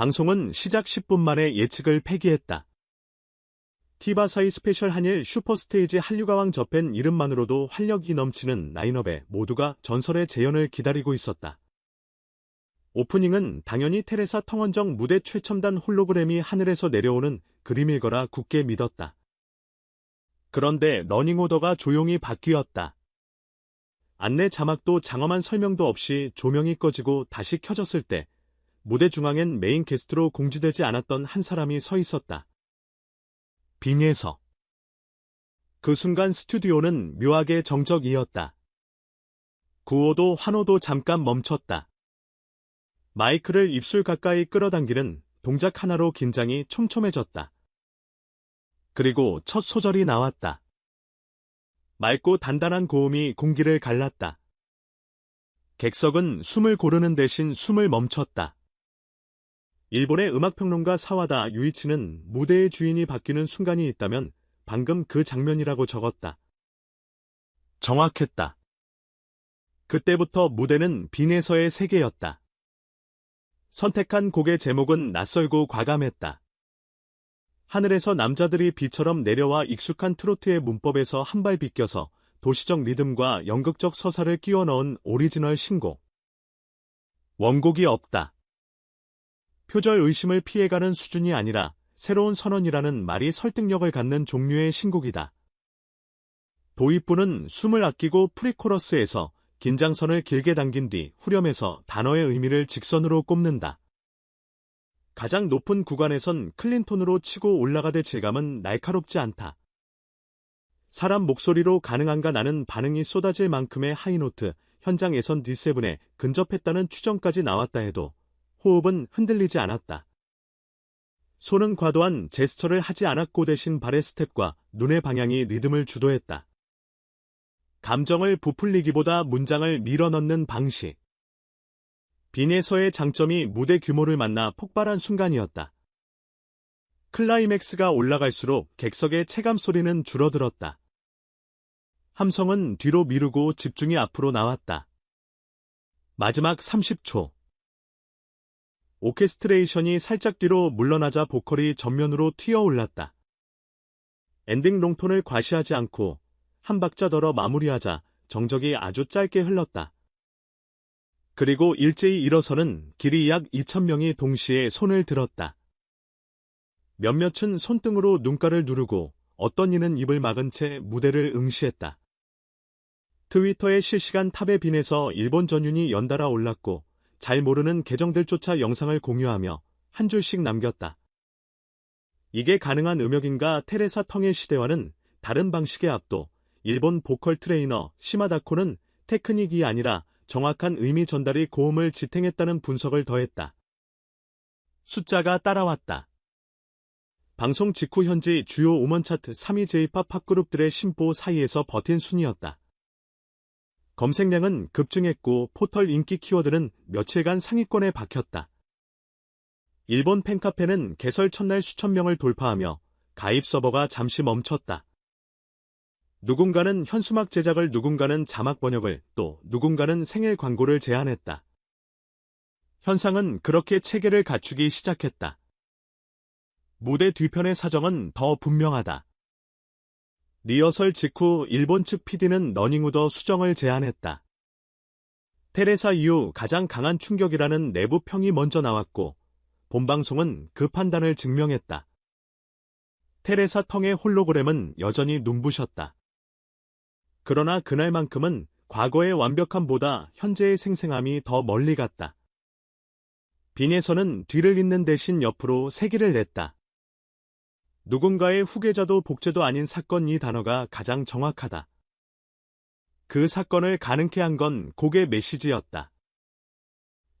방송은 시작 10분 만에 예측을 폐기했다. 티바사이 스페셜 한일 슈퍼스테이지 한류가왕 접팬 이름만으로도 활력이 넘치는 라인업에 모두가 전설의 재연을 기다리고 있었다. 오프닝은 당연히 테레사 텅원정 무대 최첨단 홀로그램이 하늘에서 내려오는 그림일 거라 굳게 믿었다. 그런데 러닝오더가 조용히 바뀌었다. 안내 자막도 장엄한 설명도 없이 조명이 꺼지고 다시 켜졌을 때 무대 중앙엔 메인 게스트로 공지되지 않았던 한 사람이 서 있었다. 빙에서. 그 순간 스튜디오는 묘하게 정적이었다. 구호도 환호도 잠깐 멈췄다. 마이크를 입술 가까이 끌어당기는 동작 하나로 긴장이 촘촘해졌다. 그리고 첫 소절이 나왔다. 맑고 단단한 고음이 공기를 갈랐다. 객석은 숨을 고르는 대신 숨을 멈췄다. 일본의 음악평론가 사와다 유이치는 무대의 주인이 바뀌는 순간이 있다면 방금 그 장면이라고 적었다. 정확했다. 그때부터 무대는 빈에서의 세계였다. 선택한 곡의 제목은 낯설고 과감했다. 하늘에서 남자들이 비처럼 내려와 익숙한 트로트의 문법에서 한 발 비껴서 도시적 리듬과 연극적 서사를 끼워 넣은 오리지널 신곡. 원곡이 없다. 표절 의심을 피해가는 수준이 아니라 새로운 선언이라는 말이 설득력을 갖는 종류의 신곡이다. 도입부는 숨을 아끼고 프리코러스에서 긴장선을 길게 당긴 뒤 후렴에서 단어의 의미를 직선으로 꼽는다. 가장 높은 구간에선 클린톤으로 치고 올라가대 질감은 날카롭지 않다. 사람 목소리로 가능한가 나는 반응이 쏟아질 만큼의 하이노트, 현장에선 D7에 근접했다는 추정까지 나왔다 해도 호흡은 흔들리지 않았다. 손은 과도한 제스처를 하지 않았고 대신 발의 스텝과 눈의 방향이 리듬을 주도했다. 감정을 부풀리기보다 문장을 밀어넣는 방식. 빈에서의 장점이 무대 규모를 만나 폭발한 순간이었다. 클라이맥스가 올라갈수록 객석의 체감 소리는 줄어들었다. 함성은 뒤로 미루고 집중이 앞으로 나왔다. 마지막 30초. 오케스트레이션이 살짝 뒤로 물러나자 보컬이 전면으로 튀어 올랐다. 엔딩 롱톤을 과시하지 않고 한 박자 덜어 마무리하자 정적이 아주 짧게 흘렀다. 그리고 일제히 일어서는 길이 약 2천명이 동시에 손을 들었다. 몇몇은 손등으로 눈가를 누르고 어떤 이는 입을 막은 채 무대를 응시했다. 트위터의 실시간 탑에 빈에서 일본 전윤이 연달아 올랐고 잘 모르는 계정들조차 영상을 공유하며 한 줄씩 남겼다. 이게 가능한 음역인가 테레사 텅의 시대와는 다른 방식의 압도, 일본 보컬 트레이너 시마다코는 테크닉이 아니라 정확한 의미 전달이 고음을 지탱했다는 분석을 더했다. 숫자가 따라왔다. 방송 직후 현지 주요 음원 차트 3위 J-팝 팝그룹들의 심보 사이에서 버틴 순이었다. 검색량은 급증했고 포털 인기 키워드는 며칠간 상위권에 박혔다. 일본 팬카페는 개설 첫날 수천 명을 돌파하며 가입 서버가 잠시 멈췄다. 누군가는 현수막 제작을 누군가는 자막 번역을 또 누군가는 생일 광고를 제안했다. 현상은 그렇게 체계를 갖추기 시작했다. 무대 뒤편의 사정은 더 분명하다. 리허설 직후 일본 측 PD는 러닝우더 수정을 제안했다. 테레사 이후 가장 강한 충격이라는 내부 평이 먼저 나왔고 본방송은 그 판단을 증명했다. 테레사 텅의 홀로그램은 여전히 눈부셨다. 그러나 그날만큼은 과거의 완벽함보다 현재의 생생함이 더 멀리 갔다. 빈에서는 뒤를 잇는 대신 옆으로 세기를 냈다. 누군가의 후계자도 복제도 아닌 사건 이 단어가 가장 정확하다. 그 사건을 가능케 한 건 곡의 메시지였다.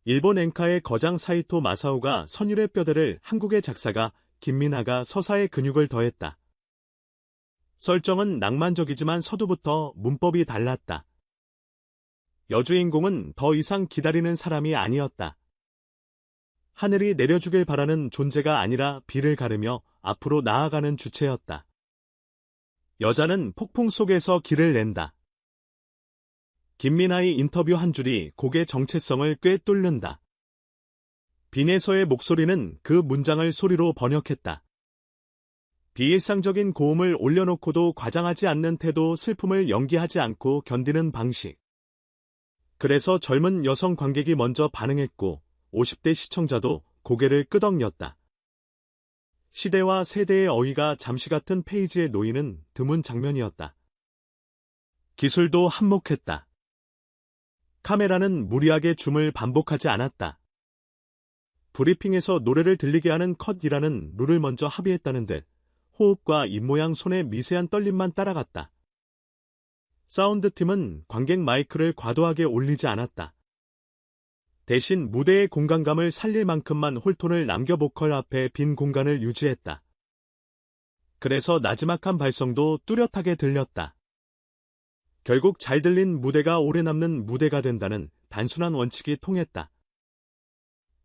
일본 엔카의 거장 사이토 마사오가 선율의 뼈대를 한국의 작사가 김민하가 서사의 근육을 더했다. 설정은 낭만적이지만 서두부터 문법이 달랐다. 여주인공은 더 이상 기다리는 사람이 아니었다. 하늘이 내려주길 바라는 존재가 아니라 비를 가르며 앞으로 나아가는 주체였다. 여자는 폭풍 속에서 길을 낸다. 김민아의 인터뷰 한 줄이 곡의 정체성을 꽤 뚫는다. 빈에서의 목소리는 그 문장을 소리로 번역했다. 비일상적인 고음을 올려놓고도 과장하지 않는 태도 슬픔을 연기하지 않고 견디는 방식. 그래서 젊은 여성 관객이 먼저 반응했고 50대 시청자도 고개를 끄덕였다. 시대와 세대의 어휘가 잠시 같은 페이지에 놓이는 드문 장면이었다. 기술도 한몫했다. 카메라는 무리하게 줌을 반복하지 않았다. 브리핑에서 노래를 들리게 하는 컷이라는 룰을 먼저 합의했다는 듯 호흡과 입모양 손의 미세한 떨림만 따라갔다. 사운드팀은 관객 마이크를 과도하게 올리지 않았다. 대신 무대의 공간감을 살릴 만큼만 홀톤을 남겨 보컬 앞에 빈 공간을 유지했다. 그래서 나지막한 발성도 뚜렷하게 들렸다. 결국 잘 들린 무대가 오래 남는 무대가 된다는 단순한 원칙이 통했다.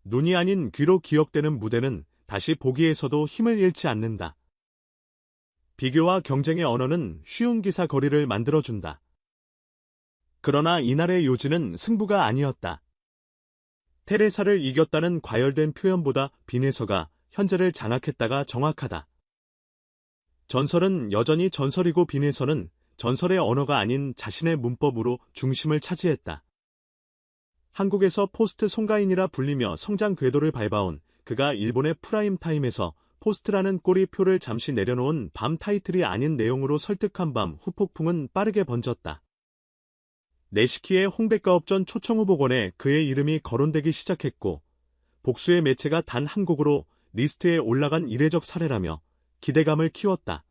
눈이 아닌 귀로 기억되는 무대는 다시 보기에서도 힘을 잃지 않는다. 비교와 경쟁의 언어는 쉬운 기사 거리를 만들어준다. 그러나 이날의 요지는 승부가 아니었다. 테레사를 이겼다는 과열된 표현보다 빈에서가 현재를 장악했다가 정확하다. 전설은 여전히 전설이고 빈에서는 전설의 언어가 아닌 자신의 문법으로 중심을 차지했다. 한국에서 포스트 송가인이라 불리며 성장 궤도를 밟아온 그가 일본의 프라임 타임에서 포스트라는 꼬리표를 잠시 내려놓은 밤 타이틀이 아닌 내용으로 설득한 밤 후폭풍은 빠르게 번졌다. 내시키의 홍백가업전 초청후보권에 그의 이름이 거론되기 시작했고 복수의 매체가 단 한 곡으로 리스트에 올라간 이례적 사례라며 기대감을 키웠다.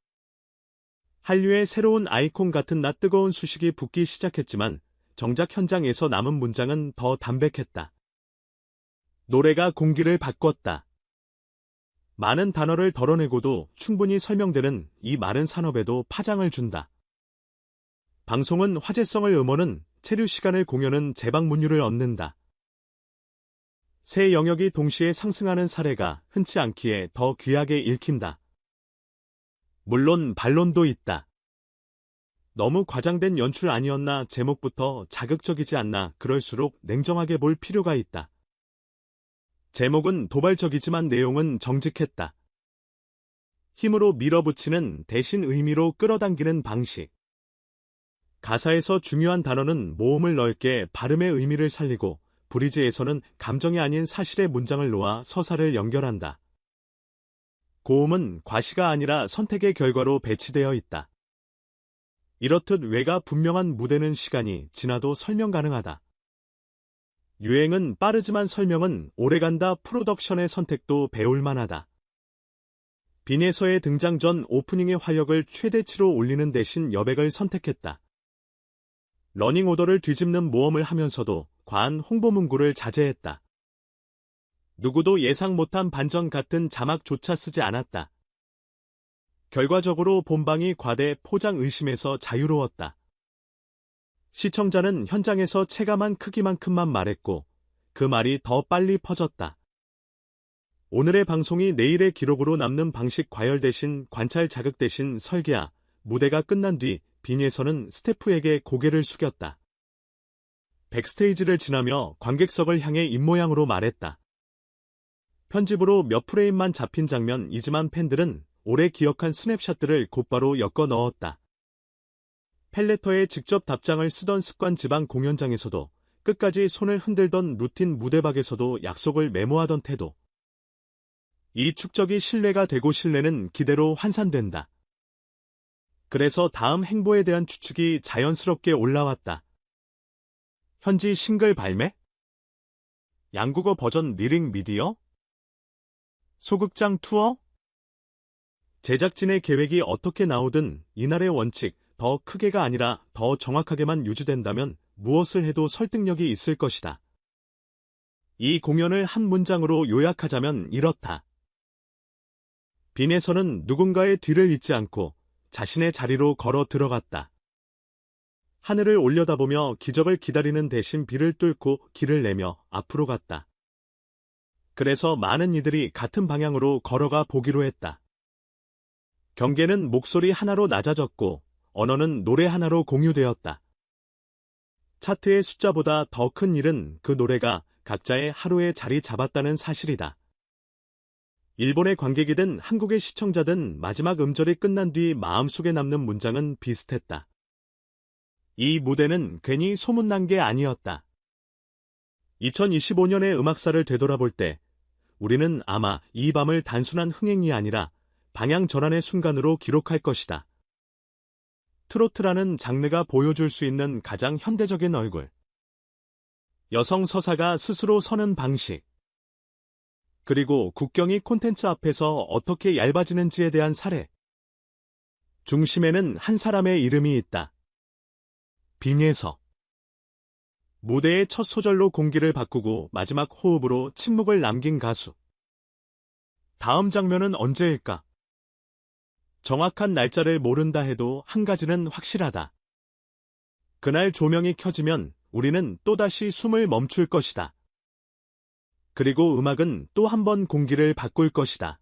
한류의 새로운 아이콘 같은 낯 뜨거운 수식이 붙기 시작했지만 정작 현장에서 남은 문장은 더 담백했다. 노래가 공기를 바꿨다. 많은 단어를 덜어내고도 충분히 설명되는 이 마른 산업에도 파장을 준다. 방송은 화제성을 음원은 체류 시간을 공연은 재방문율을 얻는다. 새 영역이 동시에 상승하는 사례가 흔치 않기에 더 귀하게 읽힌다. 물론 반론도 있다. 너무 과장된 연출 아니었나 제목부터 자극적이지 않나 그럴수록 냉정하게 볼 필요가 있다. 제목은 도발적이지만 내용은 정직했다. 힘으로 밀어붙이는 대신 의미로 끌어당기는 방식. 가사에서 중요한 단어는 모음을 넓게 발음의 의미를 살리고 브리즈에서는 감정이 아닌 사실의 문장을 놓아 서사를 연결한다. 고음은 과시가 아니라 선택의 결과로 배치되어 있다. 이렇듯 외가 분명한 무대는 시간이 지나도 설명 가능하다. 유행은 빠르지만 설명은 오래간다 프로덕션의 선택도 배울만하다. 빈에서의 등장 전 오프닝의 화력을 최대치로 올리는 대신 여백을 선택했다. 러닝 오더를 뒤집는 모험을 하면서도 과한 홍보 문구를 자제했다. 누구도 예상 못한 반전 같은 자막조차 쓰지 않았다. 결과적으로 본방이 과대 포장 의심에서 자유로웠다. 시청자는 현장에서 체감한 크기만큼만 말했고 그 말이 더 빨리 퍼졌다. 오늘의 방송이 내일의 기록으로 남는 방식 과열 대신 관찰 자극 대신 설계야 무대가 끝난 뒤 빈에서는 스태프에게 고개를 숙였다. 백스테이지를 지나며 관객석을 향해 입모양으로 말했다. 편집으로 몇 프레임만 잡힌 장면이지만 팬들은 오래 기억한 스냅샷들을 곧바로 엮어 넣었다. 펠레터에 직접 답장을 쓰던 습관 지방 공연장에서도 끝까지 손을 흔들던 루틴 무대박에서도 약속을 메모하던 태도. 이 축적이 신뢰가 되고 신뢰는 기대로 환산된다. 그래서 다음 행보에 대한 추측이 자연스럽게 올라왔다. 현지 싱글 발매? 양국어 버전 리링 미디어? 소극장 투어? 제작진의 계획이 어떻게 나오든 이날의 원칙, 더 크게가 아니라 더 정확하게만 유지된다면 무엇을 해도 설득력이 있을 것이다. 이 공연을 한 문장으로 요약하자면 이렇다. 빈에서는 누군가의 뒤를 잇지 않고 자신의 자리로 걸어 들어갔다. 하늘을 올려다보며 기적을 기다리는 대신 비를 뚫고 길을 내며 앞으로 갔다. 그래서 많은 이들이 같은 방향으로 걸어가 보기로 했다. 경계는 목소리 하나로 낮아졌고 언어는 노래 하나로 공유되었다. 차트의 숫자보다 더 큰 일은 그 노래가 각자의 하루에 자리 잡았다는 사실이다. 일본의 관객이든 한국의 시청자든 마지막 음절이 끝난 뒤 마음속에 남는 문장은 비슷했다. 이 무대는 괜히 소문난 게 아니었다. 2025년의 음악사를 되돌아볼 때 우리는 아마 이 밤을 단순한 흥행이 아니라 방향 전환의 순간으로 기록할 것이다. 트로트라는 장르가 보여줄 수 있는 가장 현대적인 얼굴. 여성 서사가 스스로 서는 방식. 그리고 국경이 콘텐츠 앞에서 어떻게 얇아지는지에 대한 사례. 중심에는 한 사람의 이름이 있다. 빙에서. 무대의 첫 소절로 공기를 바꾸고 마지막 호흡으로 침묵을 남긴 가수. 다음 장면은 언제일까? 정확한 날짜를 모른다 해도 한 가지는 확실하다. 그날 조명이 켜지면 우리는 또다시 숨을 멈출 것이다. 그리고 음악은 또 한 번 공기를 바꿀 것이다.